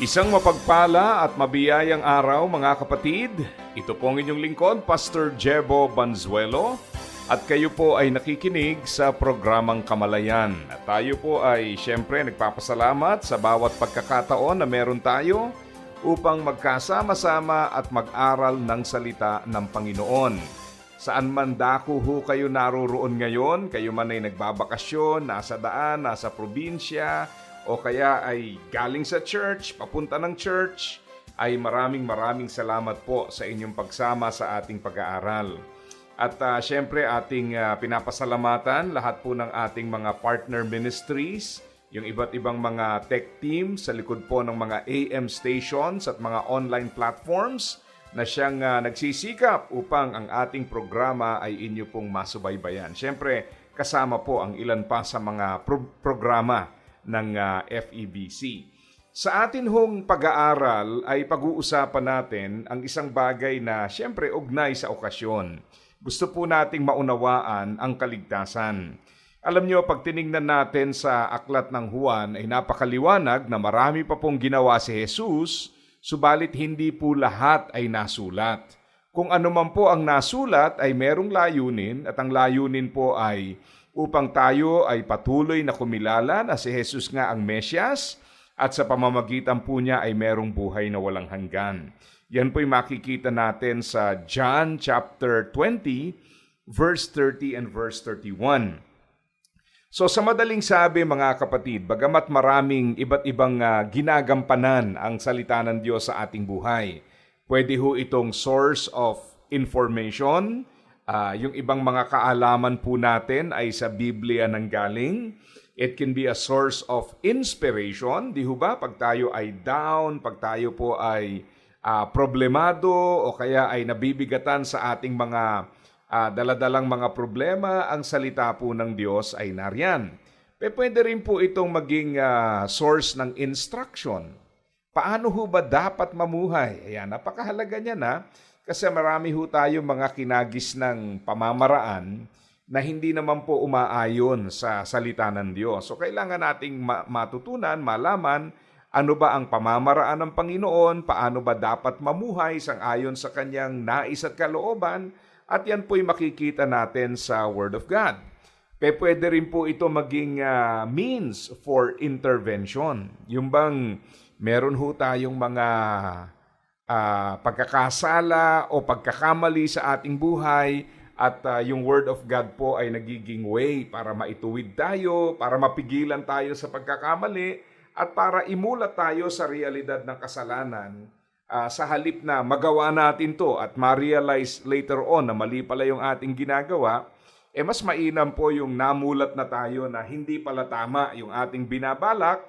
Isang mapagpala at mabiyayang araw mga kapatid. Ito po ang inyong lingkod, Pastor Jebo Banzuelo. At kayo po ay nakikinig sa programang Kamalayan. At tayo po ay siyempre nagpapasalamat sa bawat pagkakataon na meron tayo upang magkasama-sama at mag-aral ng salita ng Panginoon. Saan man dako ho kayo naroroon ngayon, kayo man ay nagbabakasyon, nasa daan, nasa probinsya, o kaya ay galing sa church, papunta ng church, ay maraming maraming salamat po sa inyong pagsama sa ating pag-aaral. At uh, syempre ating uh, pinapasalamatan lahat po ng ating mga partner ministries, yung iba't ibang mga tech team sa likod po ng mga AM stations at mga online platforms na siyang uh, nagsisikap upang ang ating programa ay inyo pong masubaybayan. Syempre, kasama po ang ilan pa sa mga pro- programa ng uh, FEBC. Sa atin hong pag-aaral ay pag-uusapan natin ang isang bagay na siyempre ugnay sa okasyon. Gusto po nating maunawaan ang kaligtasan. Alam nyo, pag tiningnan natin sa aklat ng Juan ay napakaliwanag na marami pa pong ginawa si Jesus, subalit hindi po lahat ay nasulat. Kung ano man po ang nasulat ay merong layunin at ang layunin po ay upang tayo ay patuloy na kumilala na si Jesus nga ang Mesyas at sa pamamagitan po niya ay merong buhay na walang hanggan. Yan po'y makikita natin sa John chapter 20, verse 30 and verse 31. So sa madaling sabi mga kapatid, bagamat maraming iba't ibang uh, ginagampanan ang salita ng Diyos sa ating buhay, pwede ho itong source of information, Uh, yung ibang mga kaalaman po natin ay sa Biblia nang galing. It can be a source of inspiration, di ba? Pag tayo ay down, pag tayo po ay uh, problemado o kaya ay nabibigatan sa ating mga uh, daladalang mga problema, ang salita po ng Diyos ay nariyan. Pero pwede rin po itong maging uh, source ng instruction. Paano ho ba dapat mamuhay? Ayan, napakahalaga niya na. Kasi marami ho tayo mga kinagis ng pamamaraan na hindi naman po umaayon sa salita ng Diyos. So kailangan nating matutunan, malaman ano ba ang pamamaraan ng Panginoon, paano ba dapat mamuhay sang ayon sa kanyang nais at kalooban, at yan po'y makikita natin sa Word of God. Pe pwede rin po ito maging uh, means for intervention. Yung bang meron ho tayong mga uh, pagkakasala o pagkakamali sa ating buhay at uh, yung Word of God po ay nagiging way para maituwid tayo, para mapigilan tayo sa pagkakamali at para imulat tayo sa realidad ng kasalanan uh, sa halip na magawa natin to at ma-realize later on na mali pala yung ating ginagawa, eh mas mainam po yung namulat na tayo na hindi pala tama yung ating binabalak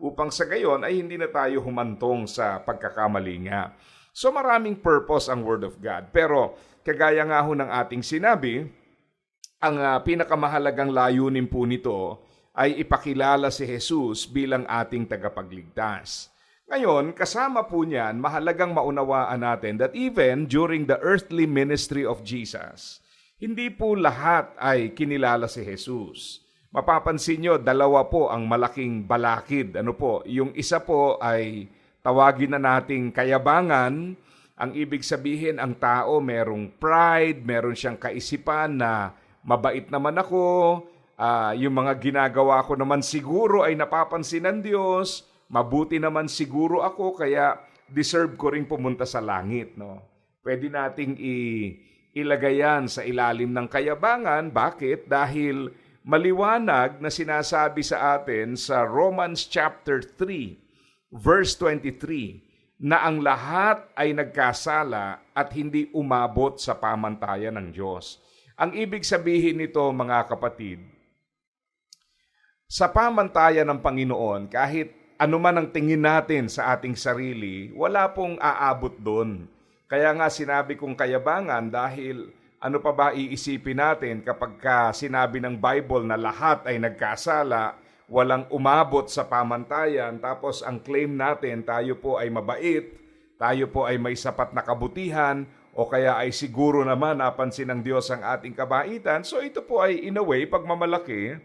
upang sa gayon ay hindi na tayo humantong sa pagkakamali nga. So maraming purpose ang Word of God. Pero kagaya nga ho ng ating sinabi, ang uh, pinakamahalagang layunin po nito ay ipakilala si Jesus bilang ating tagapagligtas. Ngayon, kasama po niyan, mahalagang maunawaan natin that even during the earthly ministry of Jesus, hindi po lahat ay kinilala si Jesus mapapansin nyo, dalawa po ang malaking balakid. Ano po? Yung isa po ay tawagin na nating kayabangan. Ang ibig sabihin, ang tao merong pride, meron siyang kaisipan na mabait naman ako, uh, yung mga ginagawa ko naman siguro ay napapansin ng Diyos, mabuti naman siguro ako, kaya deserve ko rin pumunta sa langit. No? Pwede nating i- ilagay sa ilalim ng kayabangan. Bakit? Dahil maliwanag na sinasabi sa atin sa Romans chapter 3 verse 23 na ang lahat ay nagkasala at hindi umabot sa pamantayan ng Diyos. Ang ibig sabihin nito mga kapatid, sa pamantayan ng Panginoon, kahit ano man ang tingin natin sa ating sarili, wala pong aabot doon. Kaya nga sinabi kong kayabangan dahil ano pa ba iisipin natin kapag ka sinabi ng Bible na lahat ay nagkasala, walang umabot sa pamantayan, tapos ang claim natin tayo po ay mabait, tayo po ay may sapat na kabutihan, o kaya ay siguro naman napansin ng Diyos ang ating kabaitan. So ito po ay in a way pagmamalaki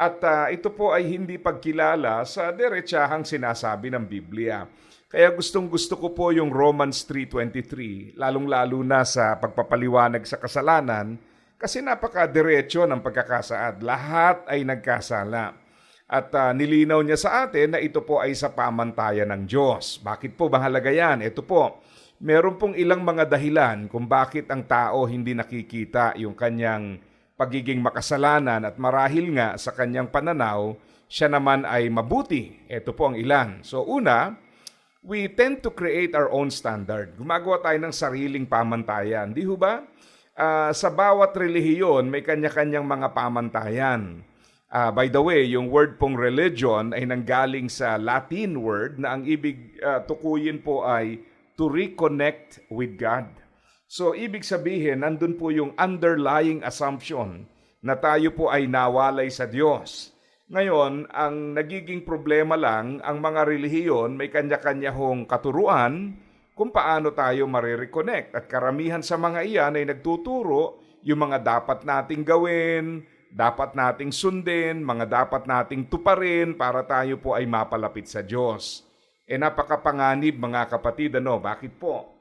at ah, ito po ay hindi pagkilala sa diretsahang sinasabi ng Biblia. Kaya gustong gusto ko po yung Romans 3.23, lalong-lalo na sa pagpapaliwanag sa kasalanan, kasi napaka-diretso ng pagkakasaad. Lahat ay nagkasala. At ah, nilinaw niya sa atin na ito po ay sa pamantayan ng Diyos. Bakit po mahalaga yan? Ito po, meron pong ilang mga dahilan kung bakit ang tao hindi nakikita yung kanyang pagiging makasalanan at marahil nga sa kanyang pananaw, siya naman ay mabuti. Ito po ang ilan. So una, we tend to create our own standard. Gumagawa tayo ng sariling pamantayan. Di ho ba? Ah, sa bawat relihiyon, may kanya-kanyang mga pamantayan. Ah, by the way, yung word pong religion ay nanggaling sa Latin word na ang ibig ah, tukuyin po ay to reconnect with God. So, ibig sabihin, nandun po yung underlying assumption na tayo po ay nawalay sa Diyos. Ngayon, ang nagiging problema lang, ang mga relihiyon may kanya-kanya hong katuruan kung paano tayo marireconnect. At karamihan sa mga iyan ay nagtuturo yung mga dapat nating gawin, dapat nating sundin, mga dapat nating tuparin para tayo po ay mapalapit sa Diyos. E napakapanganib mga kapatid, ano? Bakit po?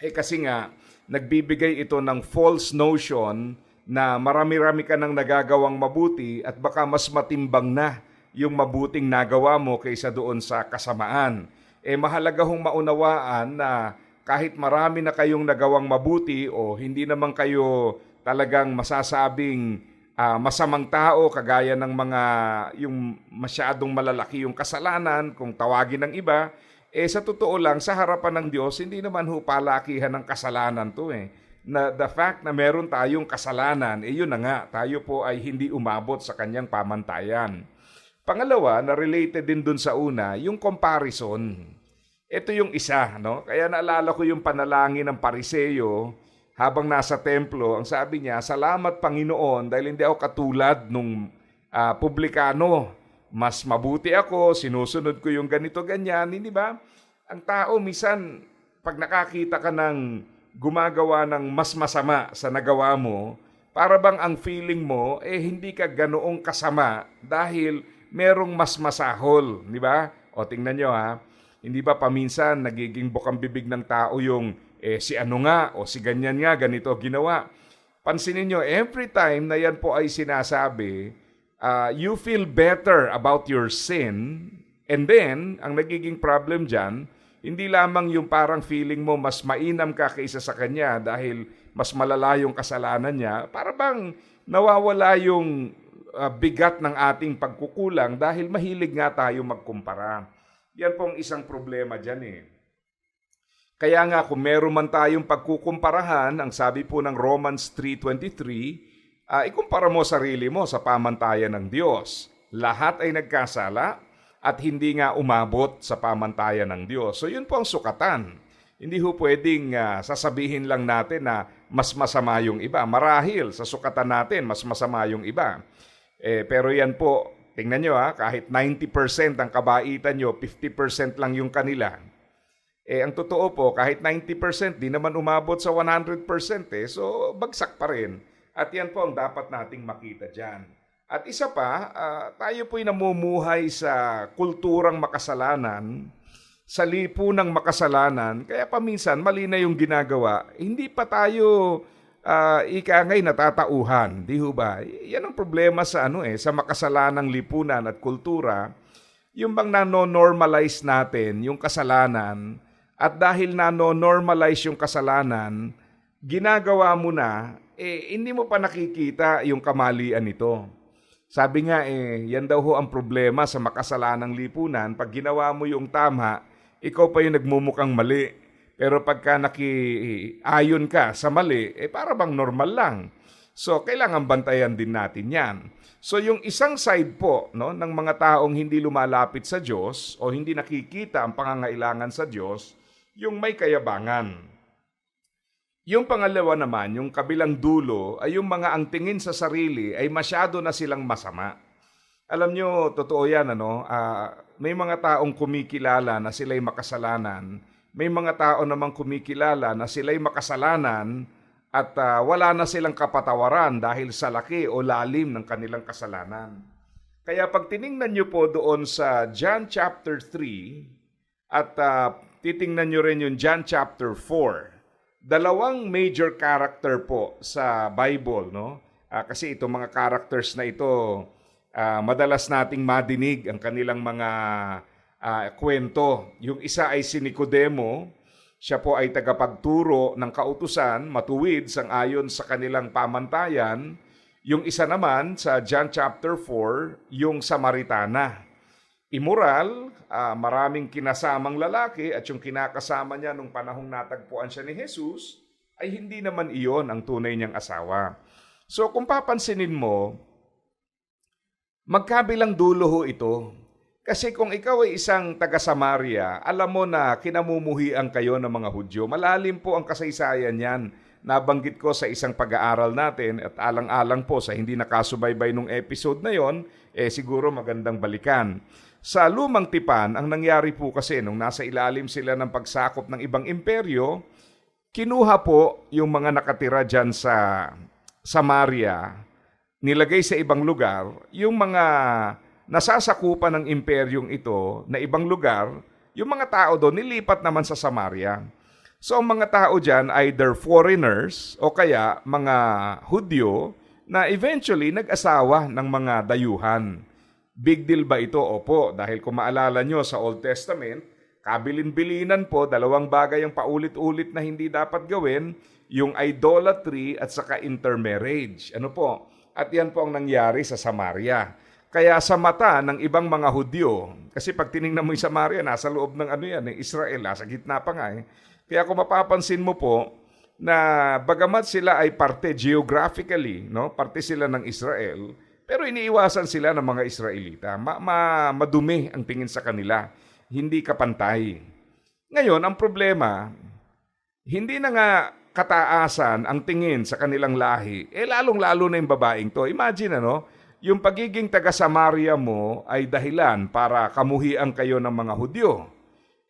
Eh kasi nga, nagbibigay ito ng false notion na marami-rami ka nang nagagawang mabuti at baka mas matimbang na yung mabuting nagawa mo kaysa doon sa kasamaan. Eh mahalaga hong maunawaan na kahit marami na kayong nagawang mabuti o hindi naman kayo talagang masasabing ah, masamang tao kagaya ng mga yung masyadong malalaki yung kasalanan kung tawagin ng iba, eh sa totoo lang, sa harapan ng Diyos, hindi naman ho palakihan ng kasalanan to eh. Na the fact na meron tayong kasalanan, eh yun na nga, tayo po ay hindi umabot sa kanyang pamantayan. Pangalawa, na related din dun sa una, yung comparison. Ito yung isa, no? Kaya naalala ko yung panalangin ng pariseyo habang nasa templo. Ang sabi niya, salamat Panginoon dahil hindi ako katulad nung ah, publikano mas mabuti ako, sinusunod ko yung ganito, ganyan, hindi ba? Ang tao, misan, pag nakakita ka ng gumagawa ng mas masama sa nagawa mo, para bang ang feeling mo, eh hindi ka ganoong kasama dahil merong mas masahol, di ba? O tingnan nyo ha, hindi ba paminsan nagiging bukang bibig ng tao yung eh, si ano nga o si ganyan nga, ganito ginawa. Pansinin nyo, every time na yan po ay sinasabi, uh, you feel better about your sin, and then, ang nagiging problem dyan, hindi lamang yung parang feeling mo mas mainam ka kaysa sa kanya dahil mas malala yung kasalanan niya, para bang nawawala yung uh, bigat ng ating pagkukulang dahil mahilig nga tayo magkumpara. Yan pong isang problema dyan eh. Kaya nga kung meron man tayong pagkukumparahan, ang sabi po ng Romans 3.23, uh, ikumpara mo sarili mo sa pamantayan ng Diyos. Lahat ay nagkasala at hindi nga umabot sa pamantayan ng Diyos. So yun po ang sukatan. Hindi ho pwedeng uh, sasabihin lang natin na mas masama yung iba. Marahil sa sukatan natin, mas masama yung iba. Eh, pero yan po, tingnan nyo ha, kahit 90% ang kabaitan nyo, 50% lang yung kanila. Eh, ang totoo po, kahit 90%, di naman umabot sa 100% eh. So, bagsak pa rin. At yan po ang dapat nating makita dyan. At isa pa, uh, tayo po'y namumuhay sa kulturang makasalanan, sa lipunang makasalanan, kaya paminsan mali na yung ginagawa, hindi pa tayo uh, ika ngay natatauhan, di ho ba? Yan ang problema sa ano eh, sa makasalanang lipunan at kultura, yung bang nano-normalize natin yung kasalanan, at dahil nano-normalize yung kasalanan, ginagawa mo na, eh, hindi mo pa nakikita yung kamalian nito. Sabi nga eh, yan daw ho ang problema sa makasalanang lipunan. Pag ginawa mo yung tama, ikaw pa yung nagmumukhang mali. Pero pagka nakiayon ka sa mali, eh para bang normal lang. So, kailangan bantayan din natin yan. So, yung isang side po no, ng mga taong hindi lumalapit sa Diyos o hindi nakikita ang pangangailangan sa Diyos, yung may kayabangan. Yung pangalawa naman, yung kabilang dulo, ay yung mga ang tingin sa sarili ay masyado na silang masama. Alam nyo, totoo yan, ano? ah, may mga taong kumikilala na sila'y makasalanan. May mga tao namang kumikilala na sila'y makasalanan at ah, wala na silang kapatawaran dahil sa laki o lalim ng kanilang kasalanan. Kaya pag tiningnan nyo po doon sa John chapter 3 at ah, titingnan nyo rin yung John chapter 4, dalawang major character po sa Bible, no? Ah, kasi itong mga characters na ito, ah, madalas nating madinig ang kanilang mga ah, kwento. Yung isa ay si Nicodemo, siya po ay tagapagturo ng kautusan, matuwid sang ayon sa kanilang pamantayan. Yung isa naman sa John chapter 4, yung Samaritana. Immoral, ah, maraming kinasamang lalaki at yung kinakasama niya nung panahong natagpuan siya ni Jesus ay hindi naman iyon ang tunay niyang asawa. So kung papansinin mo, magkabilang dulo ho ito. Kasi kung ikaw ay isang taga Samaria, alam mo na kinamumuhian kayo ng mga Hudyo. Malalim po ang kasaysayan niyan. Nabanggit ko sa isang pag-aaral natin at alang-alang po sa hindi nakasubaybay nung episode na yon, eh siguro magandang balikan. Sa lumang tipan, ang nangyari po kasi nung nasa ilalim sila ng pagsakop ng ibang imperyo, kinuha po yung mga nakatira dyan sa Samaria, nilagay sa ibang lugar, yung mga nasasakupan ng imperyong ito na ibang lugar, yung mga tao doon nilipat naman sa Samaria. So ang mga tao dyan, either foreigners o kaya mga Hudyo na eventually nag-asawa ng mga dayuhan. Big deal ba ito? Opo, dahil kung maalala nyo sa Old Testament, kabilin-bilinan po, dalawang bagay ang paulit-ulit na hindi dapat gawin, yung idolatry at saka intermarriage. Ano po? At yan po ang nangyari sa Samaria. Kaya sa mata ng ibang mga Hudyo, kasi pag tiningnan mo yung Samaria, nasa loob ng ano yan, ng Israel, nasa gitna pa nga eh. Kaya kung mapapansin mo po, na bagamat sila ay parte geographically, no? parte sila ng Israel, pero iniiwasan sila ng mga Israelita. Ma- ma- madumi ang tingin sa kanila. Hindi kapantay. Ngayon, ang problema, hindi na nga kataasan ang tingin sa kanilang lahi, eh lalong-lalo na yung babaeng to. Imagine ano, yung pagiging taga-Samaria mo ay dahilan para kamuhian kayo ng mga Hudyo.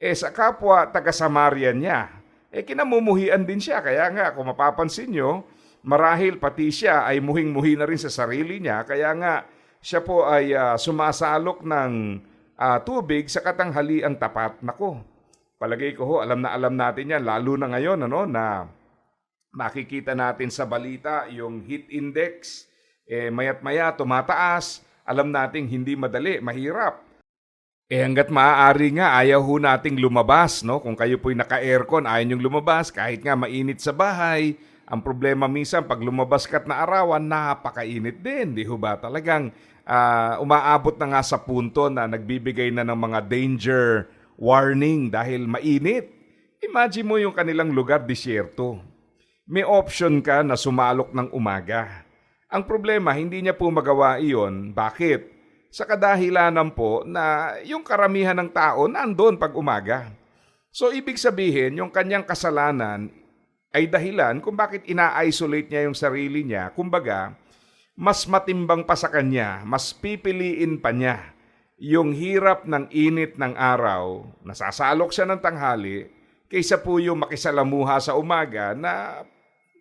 Eh sa kapwa taga-Samaria niya, eh kinamumuhian din siya. Kaya nga, kung mapapansin nyo, marahil pati siya ay muhing-muhi na rin sa sarili niya. Kaya nga, siya po ay ah, sumasalok ng ah, tubig sa katanghaliang tapat. Nako, palagay ko ho, alam na alam natin yan, lalo na ngayon, ano, na makikita natin sa balita yung heat index, eh, mayat maya tumataas, alam nating hindi madali, mahirap. Eh hanggat maaari nga, ayaw ho nating lumabas, no? Kung kayo po'y naka-aircon, ayaw niyong lumabas, kahit nga mainit sa bahay. Ang problema minsan, pag lumabas ka't na arawan, napakainit din, di ba? Talagang ah, umaabot na nga sa punto na nagbibigay na ng mga danger warning dahil mainit. Imagine mo yung kanilang lugar, disyerto. May option ka na sumalok ng umaga. Ang problema, hindi niya po magawa iyon. Bakit? Sa kadahilanan po na yung karamihan ng tao nandoon pag umaga. So ibig sabihin, yung kanyang kasalanan ay dahilan kung bakit ina-isolate niya yung sarili niya. Kumbaga, mas matimbang pa sa kanya, mas pipiliin pa niya yung hirap ng init ng araw, nasasalok siya ng tanghali, kaysa po yung makisalamuha sa umaga na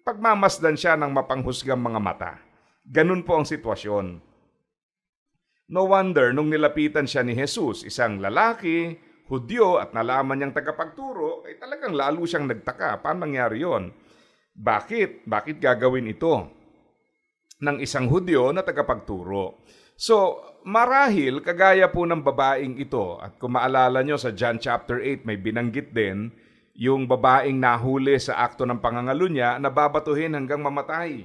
pagmamasdan siya ng mapanghusgang mga mata. Ganun po ang sitwasyon. No wonder nung nilapitan siya ni Jesus, isang lalaki, Hudyo at nalaman niyang tagapagturo, ay talagang lalo siyang nagtaka. Paano nangyari yon? Bakit? Bakit gagawin ito ng isang Hudyo na tagapagturo? So, marahil kagaya po ng babaeng ito, at kung maalala nyo sa John chapter 8 may binanggit din, yung babaeng nahuli sa akto ng pangangalo niya na babatuhin hanggang mamatay.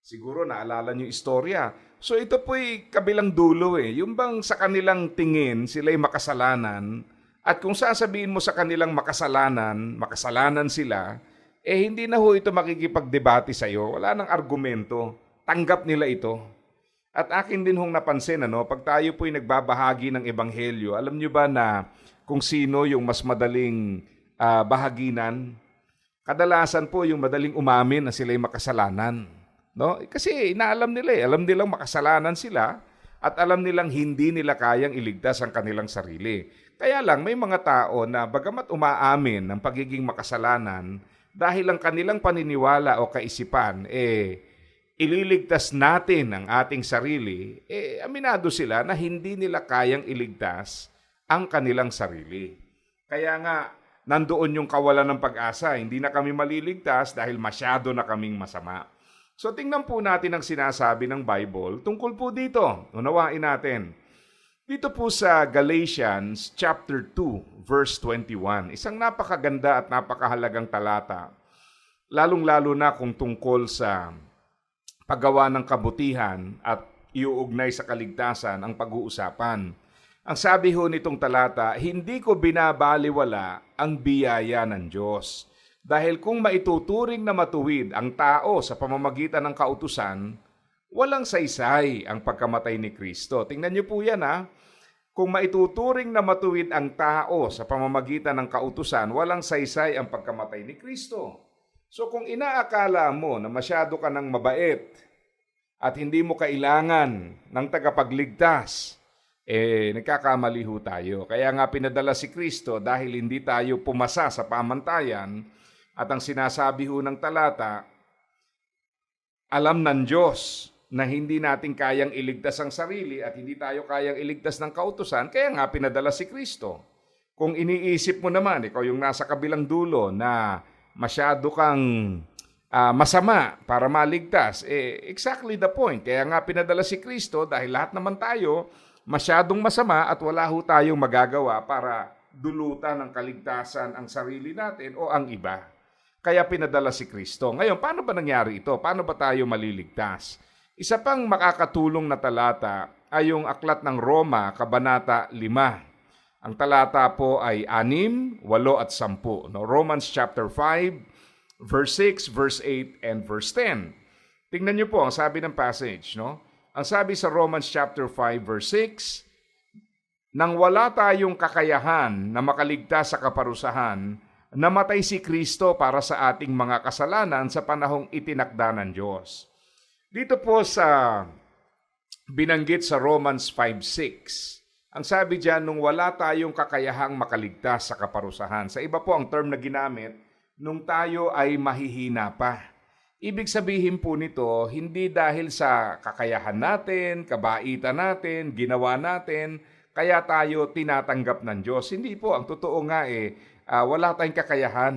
Siguro naalala niyo istorya. So ito po'y kabilang dulo eh. Yung bang sa kanilang tingin sila'y makasalanan at kung sasabihin mo sa kanilang makasalanan, makasalanan sila, eh hindi na ho ito makikipagdebate sa iyo. Wala nang argumento. tanggap nila ito. At akin din hong napansin, ano, pag tayo po'y nagbabahagi ng ebanghelyo, alam nyo ba na kung sino yung mas madaling ah, bahaginan? Kadalasan po yung madaling umamin na sila'y makasalanan. No? Kasi inaalam nila eh. Alam nilang makasalanan sila at alam nilang hindi nila kayang iligtas ang kanilang sarili. Kaya lang may mga tao na bagamat umaamin ng pagiging makasalanan dahil ang kanilang paniniwala o kaisipan eh ililigtas natin ang ating sarili, eh aminado sila na hindi nila kayang iligtas ang kanilang sarili. Kaya nga, nandoon yung kawalan ng pag-asa. Hindi na kami maliligtas dahil masyado na kaming masama. So tingnan po natin ang sinasabi ng Bible tungkol po dito. Unawain natin. Dito po sa Galatians chapter 2 verse 21. Isang napakaganda at napakahalagang talata. Lalong-lalo na kung tungkol sa paggawa ng kabutihan at iuugnay sa kaligtasan ang pag-uusapan. Ang sabi ho nitong talata, hindi ko binabaliwala ang biyaya ng Diyos. Dahil kung maituturing na matuwid ang tao sa pamamagitan ng kautusan, walang saysay ang pagkamatay ni Kristo. Tingnan niyo po yan ha. Kung maituturing na matuwid ang tao sa pamamagitan ng kautusan, walang saysay ang pagkamatay ni Kristo. So kung inaakala mo na masyado ka ng mabait at hindi mo kailangan ng tagapagligtas, eh nagkakamali ho tayo. Kaya nga pinadala si Kristo dahil hindi tayo pumasa sa pamantayan at ang sinasabi ho ng talata, alam ng Diyos na hindi natin kayang iligtas ang sarili at hindi tayo kayang iligtas ng kautusan, kaya nga pinadala si Kristo. Kung iniisip mo naman, ikaw yung nasa kabilang dulo na masyado kang ah, masama para maligtas, eh, exactly the point. Kaya nga pinadala si Kristo dahil lahat naman tayo masyadong masama at wala ho tayong magagawa para dulutan ng kaligtasan ang sarili natin o ang iba. Kaya pinadala si Kristo. Ngayon, paano ba nangyari ito? Paano ba tayo maliligtas? Isa pang makakatulong na talata ay yung aklat ng Roma, Kabanata 5. Ang talata po ay 6, 8 at 10. No? Romans chapter 5, verse 6, verse 8, and verse 10. Tingnan niyo po ang sabi ng passage. No? Ang sabi sa Romans chapter 5, verse 6, Nang wala tayong kakayahan na makaligtas sa kaparusahan, namatay si Kristo para sa ating mga kasalanan sa panahong itinakda ng Diyos. Dito po sa binanggit sa Romans 5.6, ang sabi diyan, nung wala tayong kakayahang makaligtas sa kaparusahan. Sa iba po ang term na ginamit, nung tayo ay mahihina pa. Ibig sabihin po nito, hindi dahil sa kakayahan natin, kabaitan natin, ginawa natin, kaya tayo tinatanggap ng Diyos. Hindi po, ang totoo nga eh, ah, wala tayong kakayahan.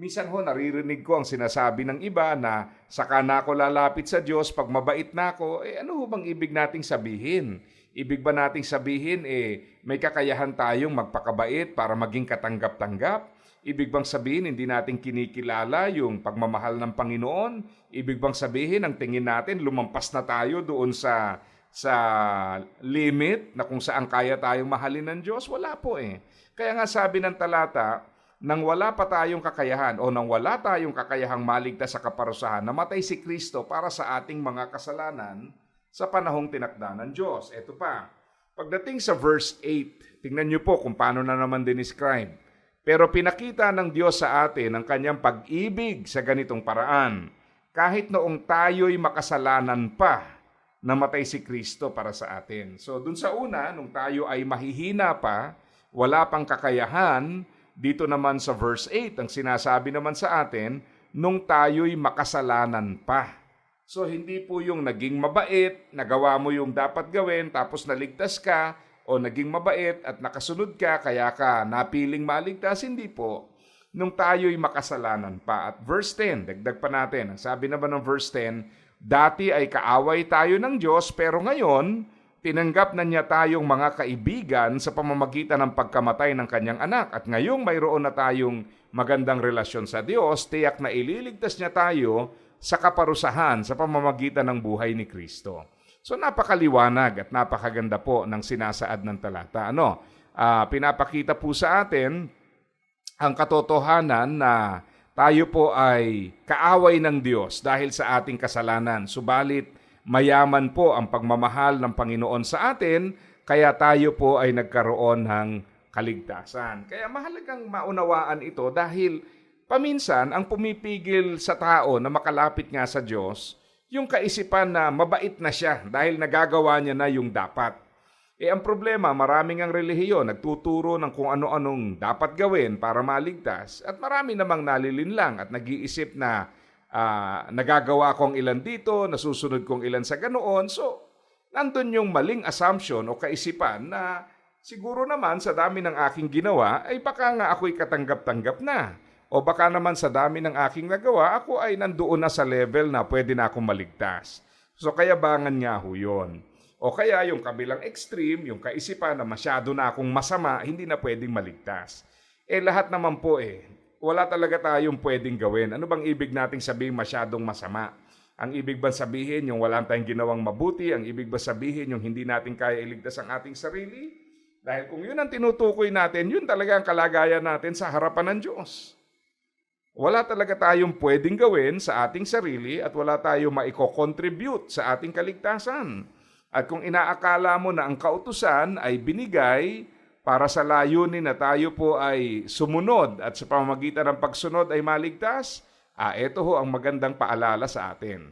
Minsan ho, naririnig ko ang sinasabi ng iba na saka na ako lalapit sa Diyos pag mabait na ako. Eh ano ho bang ibig nating sabihin? Ibig ba nating sabihin eh may kakayahan tayong magpakabait para maging katanggap-tanggap? Ibig bang sabihin hindi natin kinikilala yung pagmamahal ng Panginoon? Ibig bang sabihin ang tingin natin lumampas na tayo doon sa sa limit na kung saan kaya tayong mahalin ng Diyos? Wala po eh. Kaya nga sabi ng talata, nang wala pa tayong kakayahan o nang wala tayong kakayahang maligtas sa kaparusahan, namatay si Kristo para sa ating mga kasalanan sa panahong tinakda ng Diyos. Ito pa, pagdating sa verse 8, tingnan niyo po kung paano na naman dinescribe. Pero pinakita ng Diyos sa atin ang kanyang pag-ibig sa ganitong paraan. Kahit noong tayo'y makasalanan pa, namatay si Kristo para sa atin. So dun sa una, nung tayo ay mahihina pa, wala pang kakayahan, dito naman sa verse 8, ang sinasabi naman sa atin, nung tayo'y makasalanan pa. So hindi po yung naging mabait, nagawa mo yung dapat gawin, tapos naligtas ka, o naging mabait at nakasunod ka, kaya ka napiling maligtas, hindi po. Nung tayo'y makasalanan pa. At verse 10, dagdag pa natin, ang sabi naman ng verse 10, Dati ay kaaway tayo ng Diyos, pero ngayon, tinanggap na niya tayong mga kaibigan sa pamamagitan ng pagkamatay ng kanyang anak. At ngayong mayroon na tayong magandang relasyon sa Diyos, tiyak na ililigtas niya tayo sa kaparusahan sa pamamagitan ng buhay ni Kristo. So napakaliwanag at napakaganda po ng sinasaad ng talata. Ano? Ah, pinapakita po sa atin ang katotohanan na tayo po ay kaaway ng Diyos dahil sa ating kasalanan. Subalit, mayaman po ang pagmamahal ng Panginoon sa atin, kaya tayo po ay nagkaroon ng kaligtasan. Kaya mahalagang maunawaan ito dahil paminsan ang pumipigil sa tao na makalapit nga sa Diyos, yung kaisipan na mabait na siya dahil nagagawa niya na yung dapat. Eh ang problema, maraming ang relihiyon nagtuturo ng kung ano-anong dapat gawin para maligtas at marami namang nalilinlang at nag-iisip na ah, nagagawa kong ilan dito, nasusunod kong ilan sa ganoon. So, nandun yung maling assumption o kaisipan na siguro naman sa dami ng aking ginawa ay baka nga ako'y katanggap-tanggap na. O baka naman sa dami ng aking nagawa, ako ay nandoon na sa level na pwede na akong maligtas. So kaya bangan nga ho yun. O kaya yung kabilang extreme, yung kaisipan na masyado na akong masama, hindi na pwedeng maligtas. Eh lahat naman po eh, wala talaga tayong pwedeng gawin. Ano bang ibig nating sabihin masyadong masama? Ang ibig ba sabihin yung wala tayong ginawang mabuti? Ang ibig ba sabihin yung hindi natin kaya iligtas ang ating sarili? Dahil kung yun ang tinutukoy natin, yun talaga ang kalagayan natin sa harapan ng Diyos. Wala talaga tayong pwedeng gawin sa ating sarili at wala tayong maiko-contribute sa ating kaligtasan. At kung inaakala mo na ang kautusan ay binigay para sa layunin na tayo po ay sumunod at sa pamamagitan ng pagsunod ay maligtas, ah, ito ho ang magandang paalala sa atin.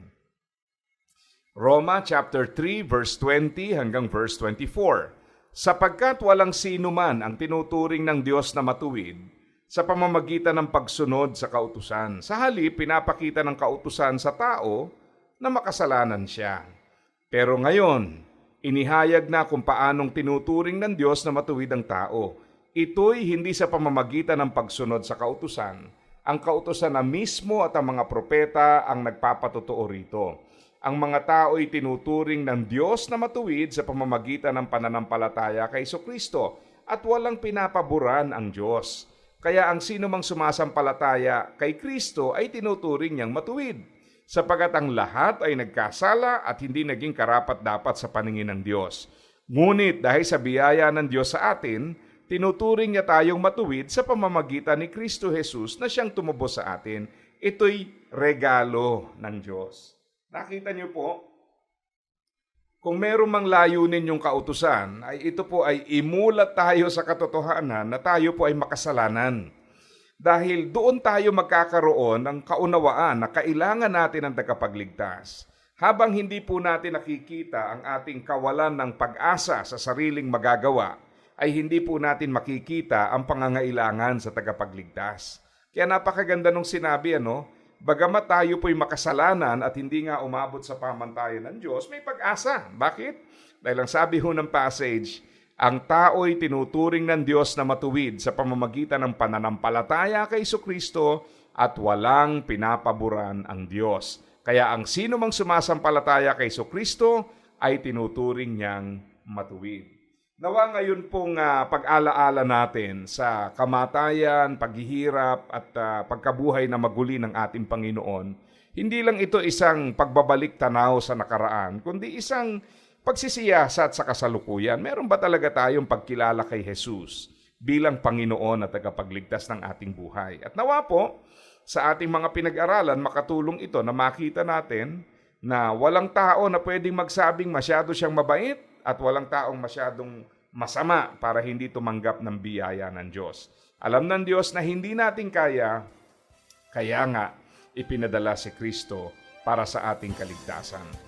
Roma chapter 3 verse 20 hanggang verse 24. Sapagkat walang sino man ang tinuturing ng Diyos na matuwid sa pamamagitan ng pagsunod sa kautusan. Sa halip, pinapakita ng kautusan sa tao na makasalanan siya. Pero ngayon, inihayag na kung paanong tinuturing ng Diyos na matuwid ang tao. Ito'y hindi sa pamamagitan ng pagsunod sa kautusan. Ang kautusan na mismo at ang mga propeta ang nagpapatotoo rito. Ang mga tao'y tinuturing ng Diyos na matuwid sa pamamagitan ng pananampalataya kay Kristo at walang pinapaboran ang Diyos. Kaya ang sino mang sumasampalataya kay Kristo ay tinuturing niyang matuwid, sapagat ang lahat ay nagkasala at hindi naging karapat-dapat sa paningin ng Diyos. Ngunit dahil sa biyaya ng Diyos sa atin, tinuturing niya tayong matuwid sa pamamagitan ni Kristo Jesus na siyang tumubos sa atin. Ito'y regalo ng Diyos. Nakita niyo po, kung meron mang layunin yung kautusan, ay ito po ay imulat tayo sa katotohanan na tayo po ay makasalanan. Dahil doon tayo magkakaroon ng kaunawaan na kailangan natin ang tagapagligtas. Habang hindi po natin nakikita ang ating kawalan ng pag-asa sa sariling magagawa, ay hindi po natin makikita ang pangangailangan sa tagapagligtas. Kaya napakaganda nung sinabi, ano, bagamat tayo po'y makasalanan at hindi nga umabot sa pamantayan ng Diyos, may pag-asa. Bakit? Dahil ang sabi ho ng passage, ang tao'y tinuturing ng Diyos na matuwid sa pamamagitan ng pananampalataya kay Kristo at walang pinapaboran ang Diyos. Kaya ang sino mang sumasampalataya kay Kristo ay tinuturing niyang matuwid. Nawa ngayon pong ah, pag-alaala natin sa kamatayan, paghihirap at ah, pagkabuhay na maguli ng ating Panginoon, hindi lang ito isang pagbabalik tanaw sa nakaraan, kundi isang pagsisiyasat sa kasalukuyan. Meron ba talaga tayong pagkilala kay Jesus bilang Panginoon at tagapagligtas ng ating buhay? At nawa po, sa ating mga pinag-aralan, makatulong ito na makita natin na walang tao na pwedeng magsabing masyado siyang mabait at walang taong masyadong masama para hindi tumanggap ng biyaya ng Diyos. Alam ng Diyos na hindi natin kaya, kaya nga ipinadala si Kristo para sa ating kaligtasan.